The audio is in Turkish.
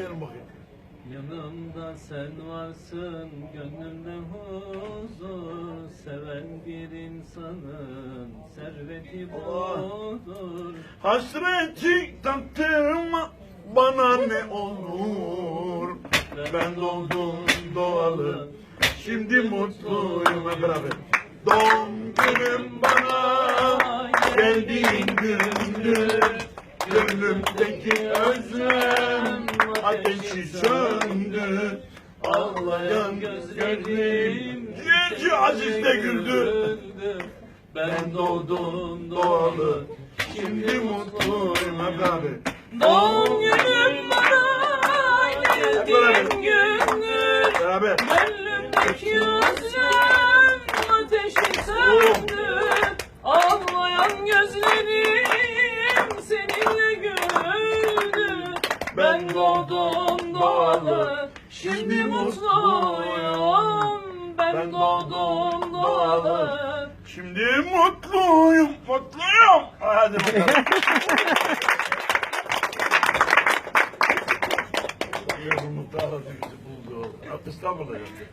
dinleyelim bakayım. Yanımda sen varsın, gönlümde huzur Seven bir insanın serveti budur Hasreti taktırma bana ne olur. Ben doğdum doğalı, şimdi mutluyum hep beraber. Doğum günüm bana geldiğin gündür. Gönlümdeki özlem ateşi söndü. Ağlayan gözlerim Yüce Aziz de güldü. Ben doğdum Doğalı, şimdi mutluyum hep beraber. Doğum günüm bana geldiğin gündür Beraber. Gönlümdeki özlem ateşi söndü Ağlayan gözlerim seninle güldü Ben doğdum doğalı şimdi mutluyum Ben doğdum doğalı Şimdi mutluyum, mutluyum. Hadi bakalım. Yumurta buldu. İstanbul'da geldi.